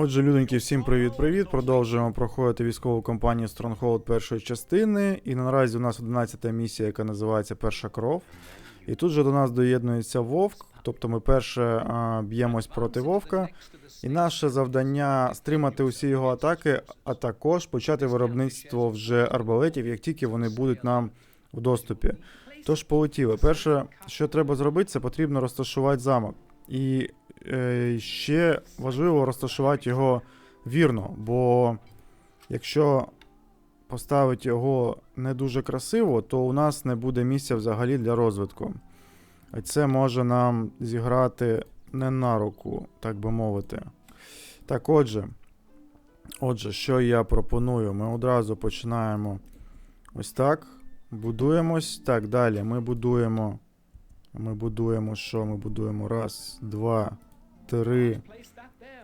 Отже, люденьки, всім привіт-привіт. Продовжуємо проходити військову кампанію Stronghold першої частини. І наразі у нас 11 місія, яка називається Перша кров. І тут же до нас доєднується Вовк. Тобто ми перше б'ємось проти Вовка. І наше завдання стримати усі його атаки, а також почати виробництво вже арбалетів, як тільки вони будуть нам в доступі. Тож полетіли. Перше, що треба зробити, це потрібно розташувати замок. І ще важливо розташувати його вірно, бо якщо поставити його не дуже красиво, то у нас не буде місця взагалі для розвитку. А це може нам зіграти не на руку, так би мовити. Так, отже, отже, що я пропоную? Ми одразу починаємо ось так. Будуємось. Так, далі ми будуємо. Ми будуємо що? Ми будуємо раз, два, три,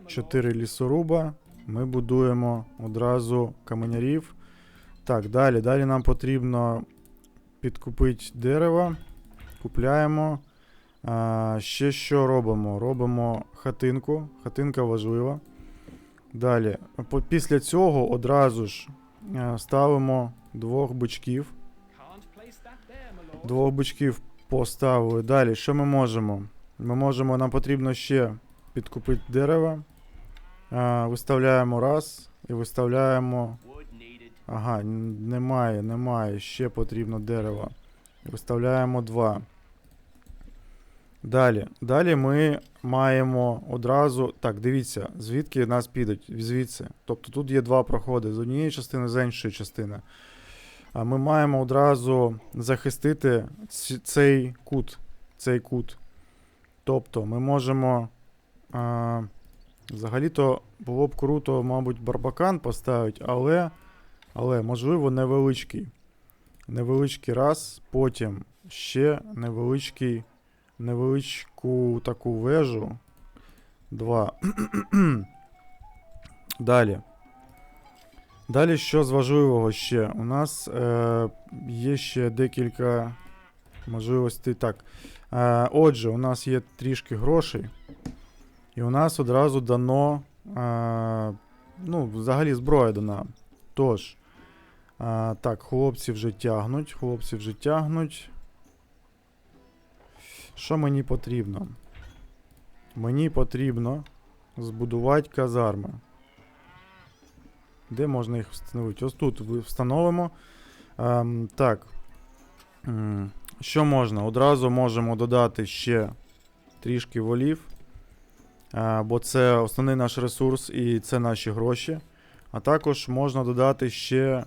чотири лісоруба. Ми будуємо одразу каменярів. Так, далі. Далі нам потрібно підкупити дерева. Купляємо. А, ще що робимо? Робимо хатинку. Хатинка важлива. Далі. Після цього одразу ж ставимо двох бичків. Двох бичків поставили. Далі, що ми можемо? Ми можемо, нам потрібно ще підкупити дерева. А, виставляємо раз і виставляємо. Ага, немає, немає. Ще потрібно дерева. Виставляємо два. Далі. Далі ми маємо одразу. Так, дивіться, звідки нас підуть. Звідси. Тобто тут є два проходи з однієї частини, з іншої частини. А ми маємо одразу захистити цей кут. Цей кут. Тобто ми можемо. Взагалі-то було б круто, мабуть, барбакан поставити, але, але можливо невеличкий. Невеличкий раз, потім ще невеличкий, невеличку таку вежу. Два. Далі. Далі, що з важливого ще? У нас е, є ще декілька можливостей. Так. Е, отже, у нас є трішки грошей. І у нас одразу дано. Е, ну, взагалі зброя дана. Тож. Е, так, хлопці вже тягнуть. Хлопці вже тягнуть. Що мені потрібно? Мені потрібно збудувати казарми. Де можна їх встановити? Ось тут встановимо. Ем, так. Що можна? Одразу можемо додати ще трішки волів. Е, бо це основний наш ресурс і це наші гроші. А також можна додати ще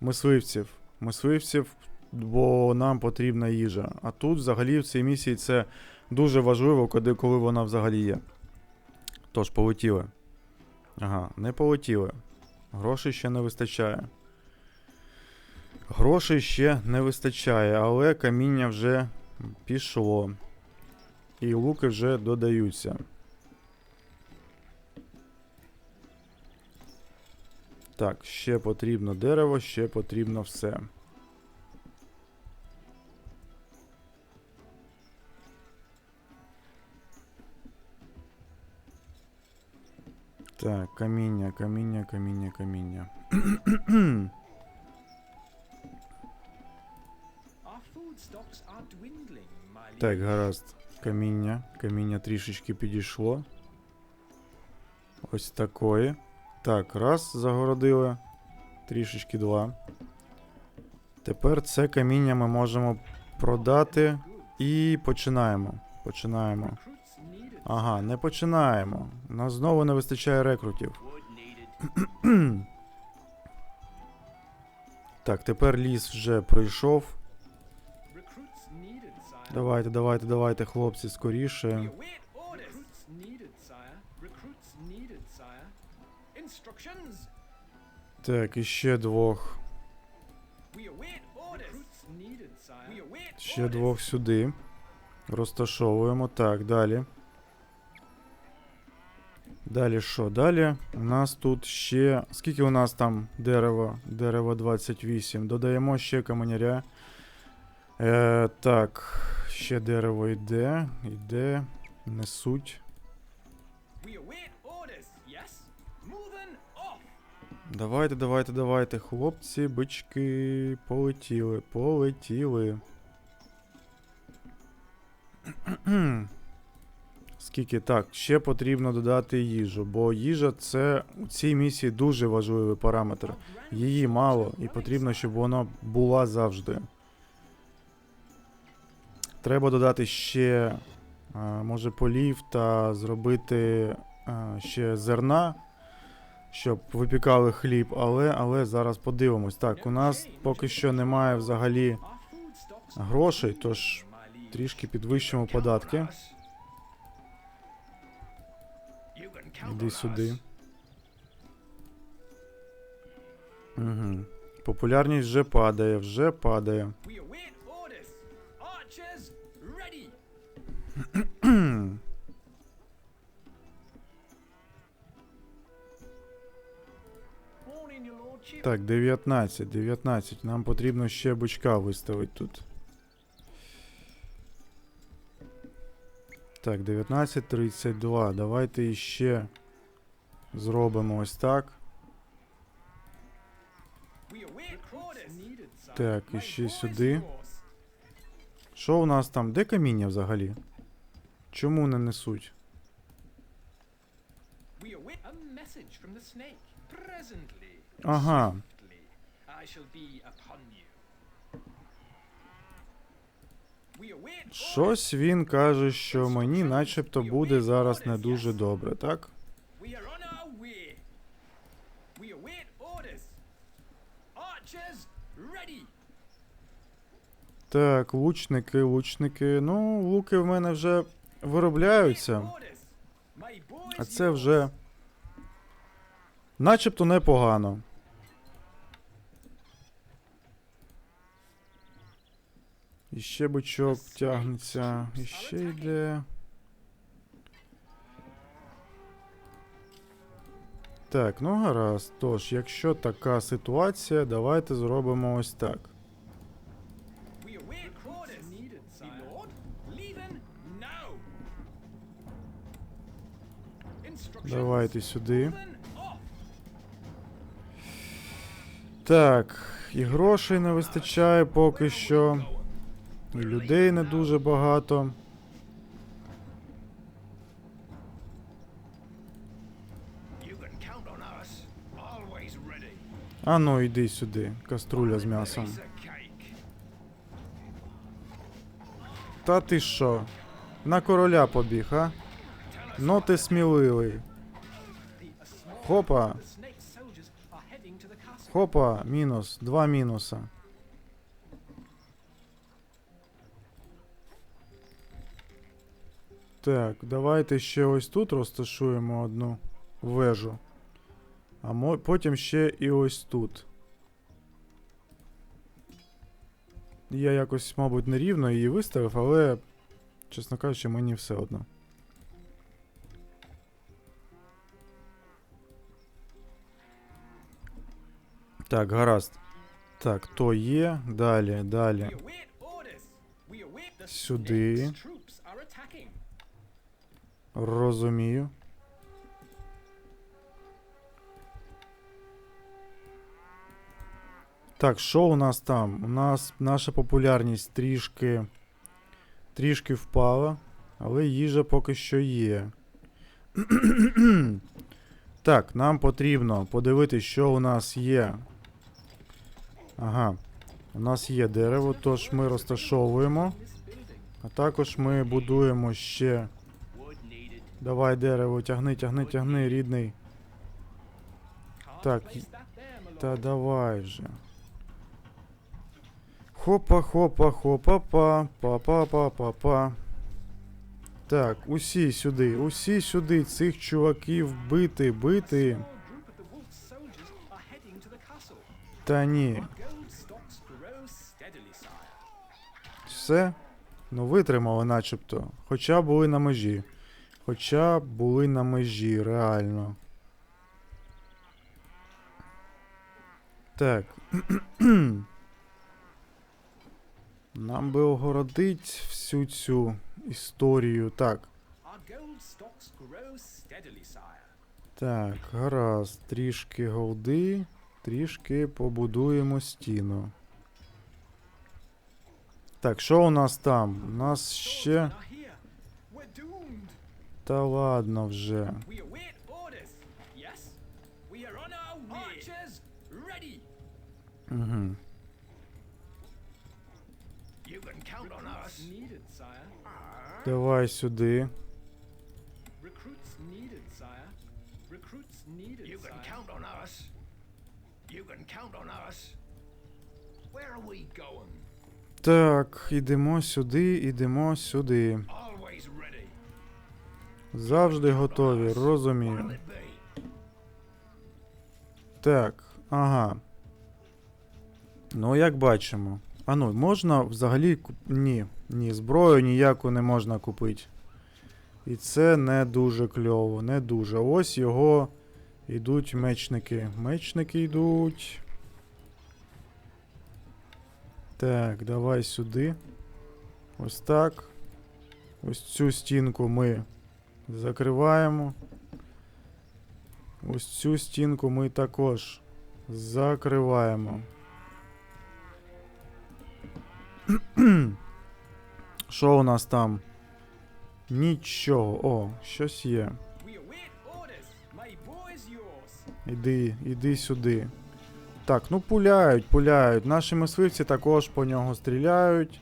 мисливців. Мисливців, бо нам потрібна їжа. А тут взагалі в цій місії це дуже важливо, коли, коли вона взагалі є. Тож, полетіли. Ага, не полетіли. Грошей ще не вистачає. Грошей ще не вистачає, але каміння вже пішло. І луки вже додаються. Так, ще потрібно дерево, ще потрібно все. Так, каміння, каміння, каміння, каміння. Так, гаразд. Каміння. Каміння трішечки підійшло. Ось такої. Так, раз, загородили. Трішечки два. Тепер це каміння ми можемо продати. І починаємо. Починаємо. Ага, не починаємо. У нас знову не вистачає рекрутів. Так, тепер ліс вже пройшов. Давайте, давайте, давайте, хлопці, скоріше. Так, іще двох. Ще двох сюди. Розташовуємо. Так, далі. Далі що? Далі у нас тут ще. Скільки у нас там дерева? Дерево 28. Додаємо ще каменяря. Е, так, ще дерево йде. Йде. Несуть. Давайте, давайте, давайте, хлопці, бички, полетіли, полетіли. Скільки так, ще потрібно додати їжу, бо їжа це у цій місії дуже важливий параметр. Її мало, і потрібно, щоб вона була завжди. Треба додати ще, може, полів та зробити ще зерна, щоб випікали хліб, але, але зараз подивимось. Так, у нас поки що немає взагалі грошей, тож трішки підвищимо податки. Іди сюди. Угу. Популярність вже падає, вже падає. Так, 19, 19. Нам потрібно ще бичка виставити тут. Так, 19.32. Давайте іще зробимо ось так. Так, іще сюди. Що у нас там? Де каміння взагалі? Чому не несуть? Presently. Ага. Щось він каже, що мені начебто буде зараз не дуже добре, так? Так, лучники, лучники. Ну, луки в мене вже виробляються. А це вже начебто непогано. І ще бичок тягнеться, і ще йде. Так, ну гаразд. Тож, якщо така ситуація, давайте зробимо ось так. Давайте сюди. Так, і грошей не вистачає поки що. І людей не дуже багато. А ну, йди сюди, каструля з м'ясом. Та ти що? На короля побіг, а? Ну ти сміливий. Хопа, хопа, мінус, два мінуса. Так, давайте ще ось тут розташуємо одну вежу. А мо- потім ще і ось тут. Я якось, мабуть, нерівно її виставив, але, чесно кажучи, мені все одно. Так, гаразд. Так, то є. Далі, далі. Сюди. Розумію. Так, що у нас там? У нас наша популярність трішки. трішки впала, але їжа поки що є. так, нам потрібно подивитися, що у нас є. Ага. У нас є дерево, тож ми розташовуємо. А також ми будуємо ще. Давай дерево, тягни, тягни, тягни, рідний. Так, Та давай вже. Хопа, хопа, хопа, па, па, па, па, па, па. Так, усі сюди, усі сюди, цих чуваків бити, бити. Та ні. Все? Ну витримали начебто. Хоча були на межі. Хоча були на межі, реально. Так. Нам би огородить всю цю історію. Так. Так, гаразд. Трішки голди, трішки побудуємо стіну. Так, що у нас там? У нас ще. Та ладно вже. Угу. Давай сюди. Так, ідемо сюди, ідемо сюди. Завжди готові, розумію. Так, ага. Ну, як бачимо. А ну, можна взагалі. куп- Ні, ні, зброю ніяку не можна купити. І це не дуже кльово, не дуже. Ось його йдуть мечники. Мечники йдуть. Так, давай сюди. Ось так. Ось цю стінку ми закриваємо. Ось цю стінку ми також закриваємо. Що у нас там? Нічого. О, щось є. Іди, іди сюди. Так, ну пуляють, пуляють. Наші мисливці також по нього стріляють.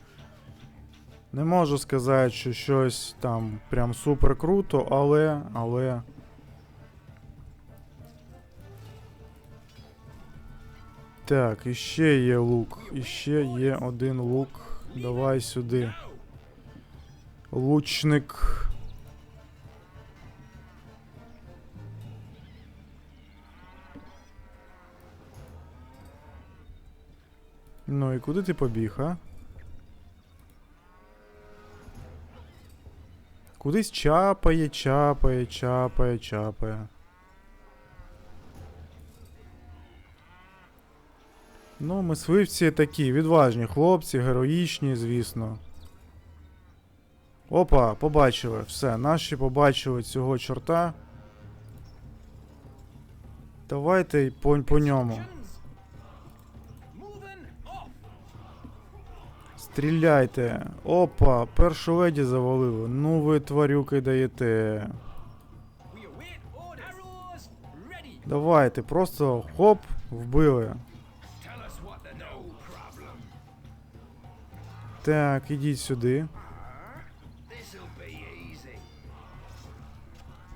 Не можу сказати, що щось там прям супер круто, але. але. Так, іще є лук. Іще є один лук. Давай сюди. Лучник. Ну і куди ти побіг, а? Кудись чапає, чапає, чапає, чапає. Ну, мисливці такі, відважні хлопці, героїчні, звісно. Опа, побачили. Все, наші побачили цього чорта. Давайте по, по ньому. Стріляйте. Опа, першу леді завалили. Ну ви тварюки даєте. Давайте, просто хоп, вбили. Так, ідіть сюди.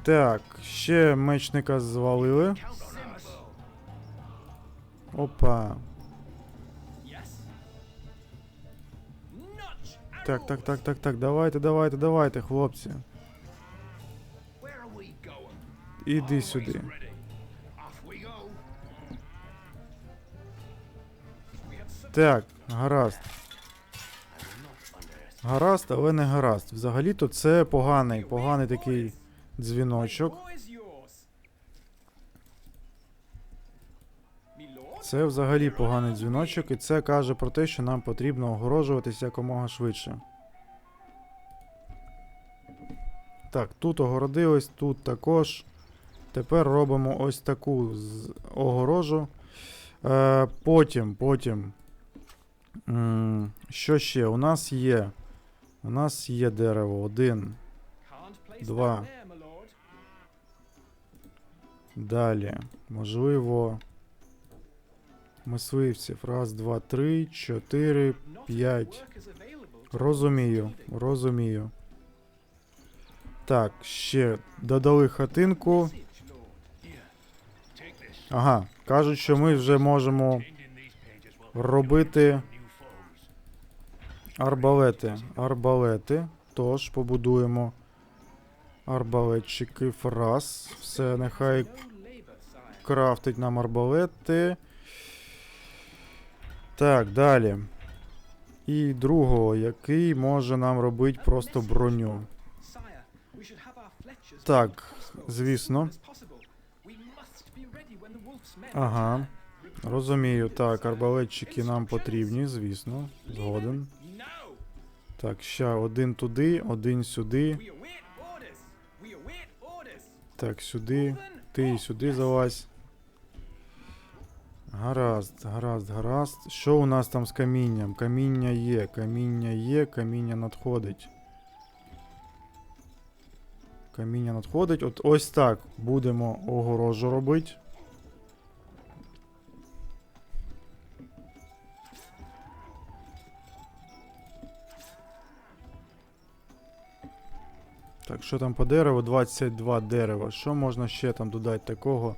Так, ще мечника звалили. Опа. Так, так, так, так, так. Давайте, давайте, давайте, хлопці. Іди сюди. Так, гаразд. Гаразд, але не гаразд. Взагалі-то це поганий, поганий такий дзвіночок. Це взагалі поганий дзвіночок, і це каже про те, що нам потрібно огорожуватися якомога швидше. Так, тут огородились, тут також. Тепер робимо ось таку огорожу. Е, потім, потім. Що ще? У нас є. У нас є дерево. Один. Два. Далі. Можливо. Мисливців. Раз, два, три, чотири, П'ять. Розумію, розумію. Так, ще додали хатинку. Ага, кажуть, що ми вже можемо робити арбалети. Арбалети. Тож побудуємо арбалетчиків. Раз. Все, нехай крафтить нам арбалети. Так, далі. І другого, який може нам робити просто броню. Так, звісно. Ага. Розумію, так, арбалетчики нам потрібні, звісно. Згоден. Так, ще один туди, один сюди. Так, сюди. Ти сюди залазь. Гаразд, гаразд, гаразд. Що у нас там з камінням? Каміння є, каміння є, каміння надходить. Каміння надходить. От ось так будемо огорожу робити. Так, що там по дереву? 22 дерева. Що можна ще там додати такого?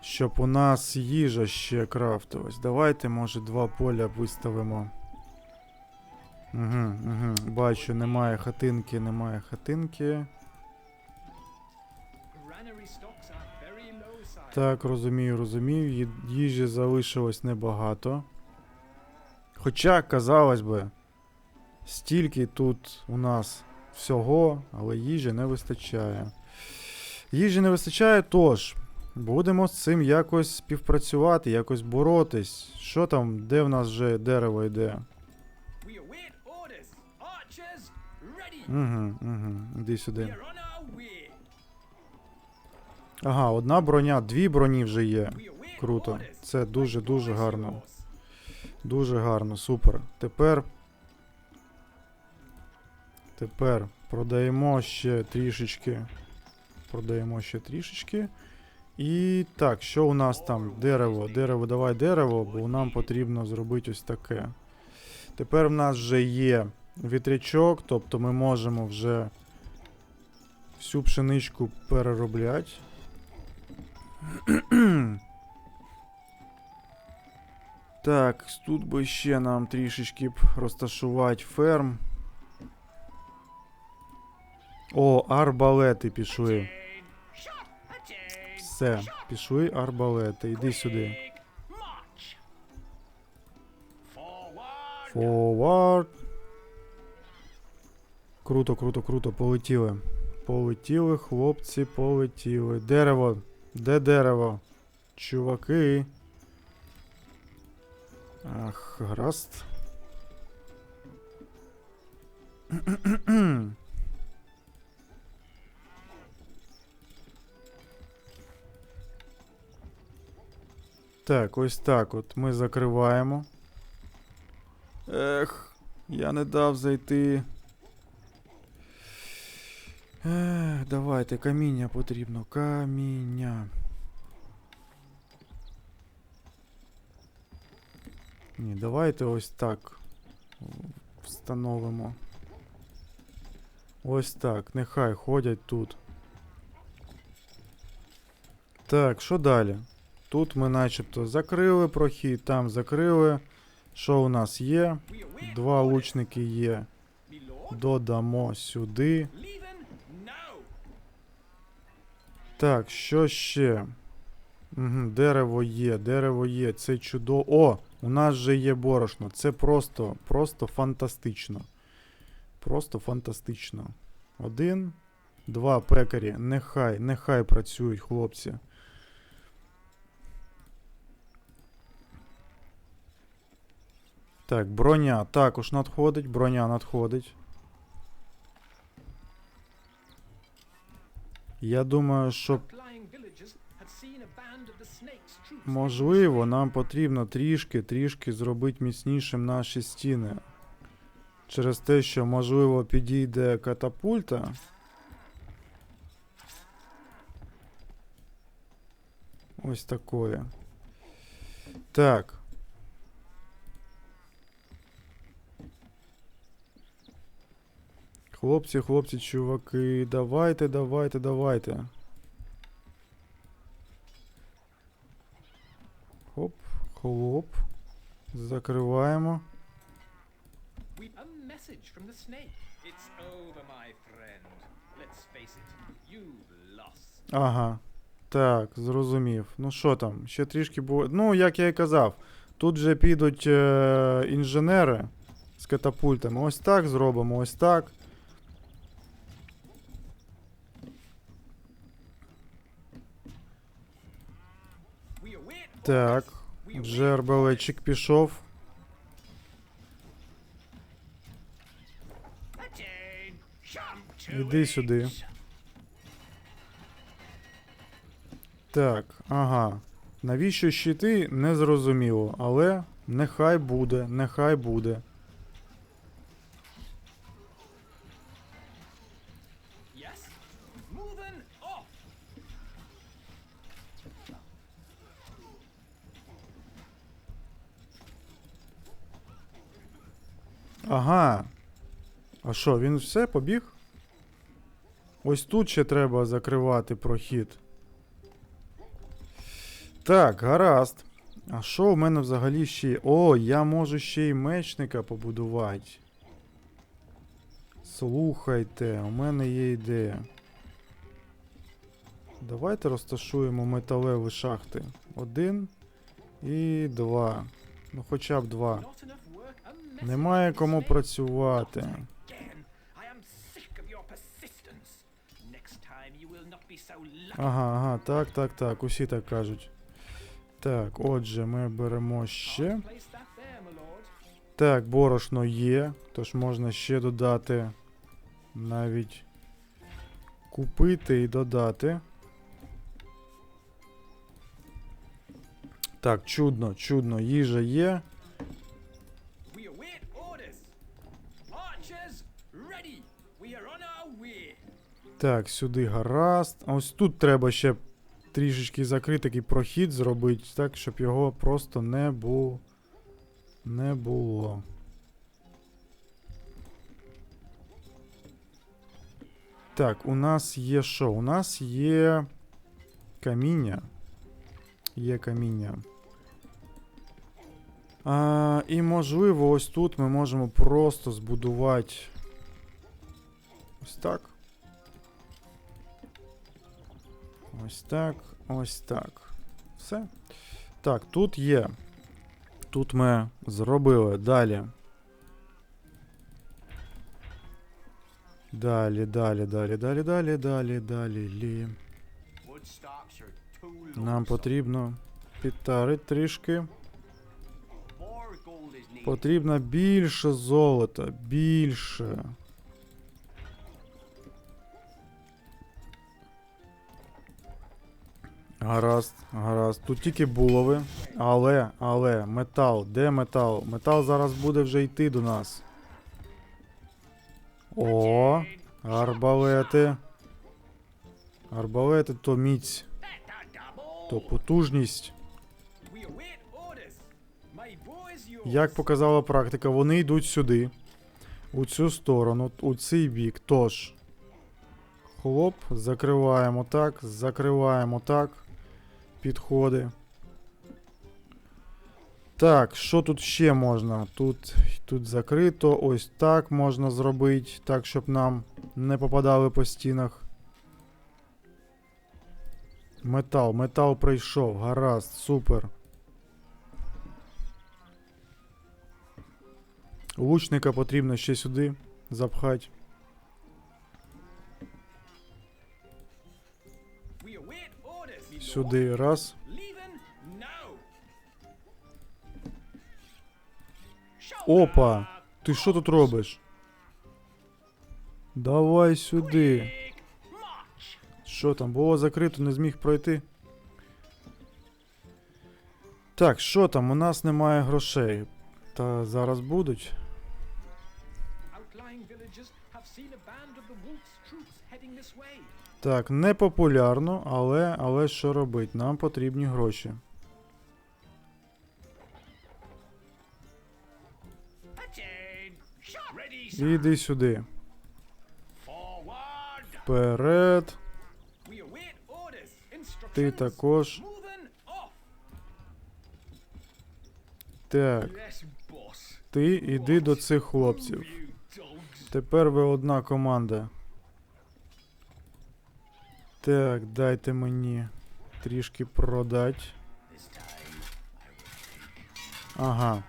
Щоб у нас їжа ще крафтилась. Давайте, може, два поля виставимо. Угу, угу. Бачу, немає хатинки, немає хатинки. Так, розумію, розумію. Їжі залишилось небагато. Хоча, казалось би, стільки тут у нас всього, але їжі не вистачає. Їжі не вистачає, тож будемо з цим якось співпрацювати, якось боротись. Що там, де в нас вже дерево йде? Угу, угу, іди сюди. Ага, одна броня, дві броні вже є. Круто. Це дуже дуже гарно. Дуже гарно, супер. Тепер. Тепер продаємо ще трішечки. Продаємо ще трішечки. І так, що у нас там? Дерево. Дерево, давай дерево, бо нам потрібно зробити ось таке. Тепер в нас вже є вітрячок, тобто ми можемо вже всю пшеничку переробляти. Так, тут би ще нам трішечки б розташувати ферм. О, арбалети пішли. Все, пішли арбалети. Іди сюди. Forward. Круто, круто, круто. Полетіли. Полетіли, хлопці, полетіли. Дерево. Де дерево? Чуваки. Ах, гаразд. Так, ось так от ми закриваємо. Ех, я не дав зайти. Ех, давайте, каміння потрібно. Каміння. Ні, давайте ось так. Встановимо. Ось так. Нехай ходять тут. Так, що далі? Тут ми начебто закрили прохід, там закрили. Що у нас є? Два лучники є. Додамо сюди. Так, що ще? Угу, дерево є, дерево є. Це чудово. О! У нас же є борошно. Це просто, просто фантастично. Просто фантастично. Один, два пекарі. Нехай, нехай працюють, хлопці. Так, броня також надходить, броня надходить. Я думаю, що. Можливо, нам потрібно трішки, трішки зробити міцнішим наші стіни. Через те, що, можливо, підійде катапульта. Ось такое. Так. Хлопці, хлопці, чуваки, давайте, давайте, давайте. Хоп, хлоп. Закриваємо. Ага. Так, зрозумів. Ну що там? Ще трішки було. Ну, як я і казав, тут вже підуть е- інженери з катапультами. Ось так зробимо, ось так. Так. джербалечик пішов. Іди сюди. Так, ага. Навіщо щити, не зрозуміло, але нехай буде, нехай буде. Ага. А що, він все побіг? Ось тут ще треба закривати прохід. Так, гаразд. А що у мене взагалі ще? О, я можу ще й мечника побудувати. Слухайте, у мене є ідея. Давайте розташуємо металеві шахти. Один і два. Ну хоча б два. Немає кому працювати. Ага, ага, так, так, так, усі так кажуть. Так, отже, ми беремо ще. Так, борошно є, тож можна ще додати. Навіть купити і додати. Так, чудно, чудно, їжа є. Так, сюди гаразд. Ось тут треба ще трішечки закрити такий прохід зробити, так, щоб його просто не було. Не було. Так, у нас є що? У нас є каміння. Є каміння. А, і можливо, ось тут ми можемо просто збудувати. Ось так. Ось так, ось так. Все. Так, тут є. Тут ми зробили. Далі. Далі, далі, далі, далі, далі, далі, далі. Лі. Нам потрібно підтарити трішки. Потрібно більше золота. Більше. Гаразд, гаразд. Тут тільки булави. Але, але, метал. Де метал? Метал зараз буде вже йти до нас. О, арбалети. Арбалети то міць, то потужність. Як показала практика, вони йдуть сюди, у цю сторону, у цей бік. Тож. Хлоп, закриваємо так, закриваємо так. Підходи. Так, що тут ще можна? Тут, тут закрито, ось так можна зробити, так, щоб нам не попадали по стінах. Метал, метал прийшов, гаразд, супер. Лучника потрібно ще сюди запхати. Сюди раз. Опа! Ти що тут робиш? Давай сюди. Що там? Було закрито, не зміг пройти. Так, що там? У нас немає грошей. Та зараз будуть. Outlying villages have seen a band of the wolf's troops heading this way. Так, не популярно, але, але що робить? Нам потрібні гроші. Іди сюди. Вперед. Ти також. Так, ти іди до цих хлопців. Тепер ви одна команда. Так, дайте мені трішки продать. Ага.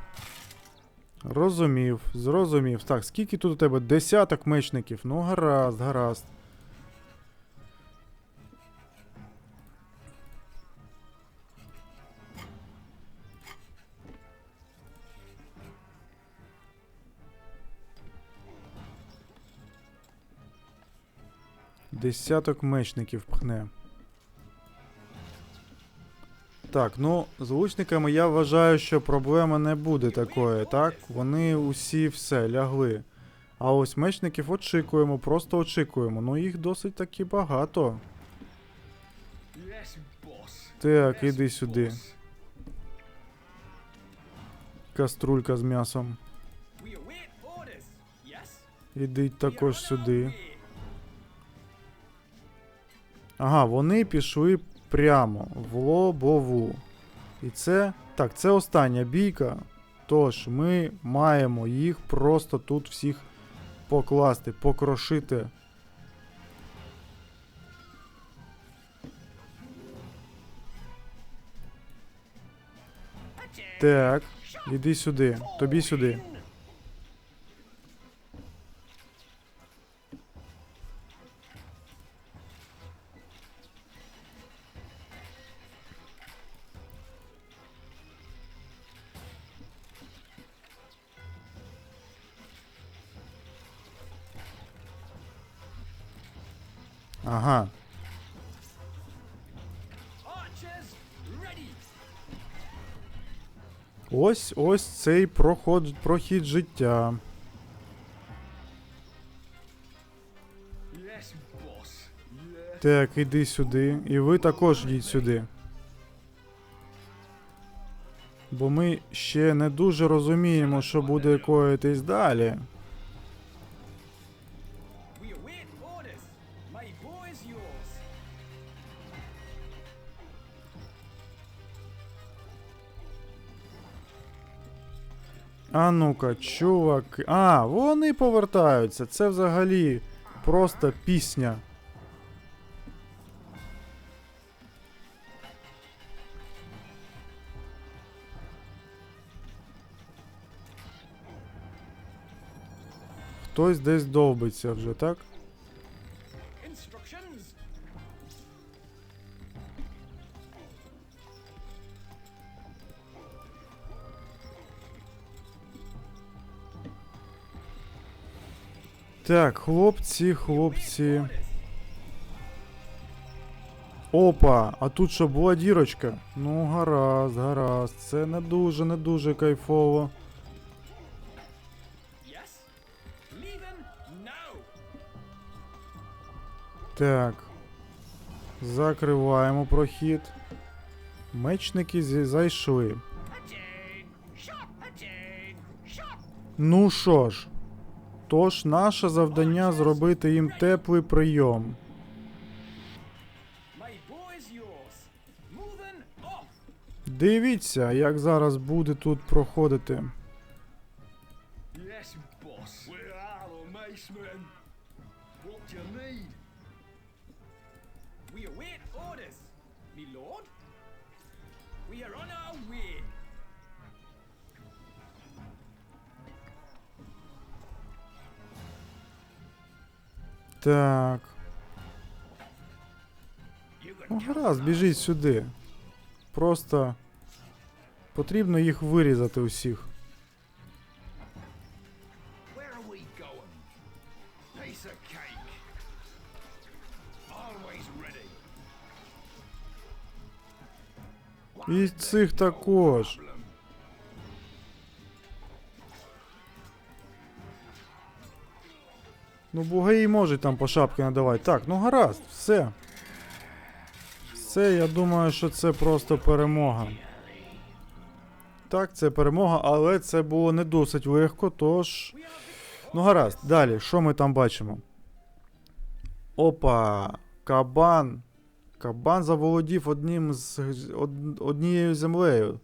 Розумів, зрозумів. Так, скільки тут у тебе? Десяток мечників. Ну, гаразд, гаразд. Десяток мечників пхне. Так, ну, з лучниками я вважаю, що проблеми не буде такої, так? Вони усі все лягли. А ось мечників очікуємо, просто очікуємо. Ну їх досить таки багато. Так, іди сюди. Каструлька з м'ясом. Ідіть також сюди. Ага, вони пішли прямо в лобову. І це. Так, це остання бійка. Тож ми маємо їх просто тут всіх покласти, покрошити. Так, іди сюди. Тобі сюди. Ага. Ось ось цей проход, прохід життя. Так, іди сюди. І ви також йдіть сюди. Бо ми ще не дуже розуміємо, що буде коїтись далі. А ну-ка, чувак. А, вони повертаються. Це взагалі просто пісня. Хтось десь довбиться вже, так? Так, хлопці, хлопці. Опа, а тут що була дірочка? Ну, гаразд, гаразд. Це не дуже, не дуже кайфово. Так. Закриваємо прохід. Мечники зайшли. Ну що ж. Тож наше завдання зробити їм теплий прийом. Дивіться, як зараз буде тут проходити. Так. You can Ну count гаразд, on біжіть us. сюди. Просто потрібно їх вирізати усіх. Where are we going? Piece of cake. Always ready. І цих також. Ну, бугаї можуть там по шапки надавати. Так, ну гаразд, все. Все, я думаю, що це просто перемога. Так, це перемога, але це було не досить легко, тож. Ну гаразд, далі, що ми там бачимо? Опа, кабан. Кабан заволодів одним з од, однією землею.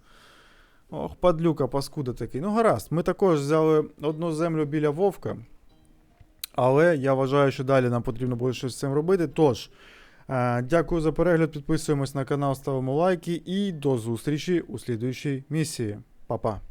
Ох, падлюка, паскуда такий. Ну гаразд, ми також взяли одну землю біля вовка. Але я вважаю, що далі нам потрібно буде щось з цим робити. Тож, е, дякую за перегляд, підписуємось на канал, ставимо лайки і до зустрічі у слідуючій місії. Па-па.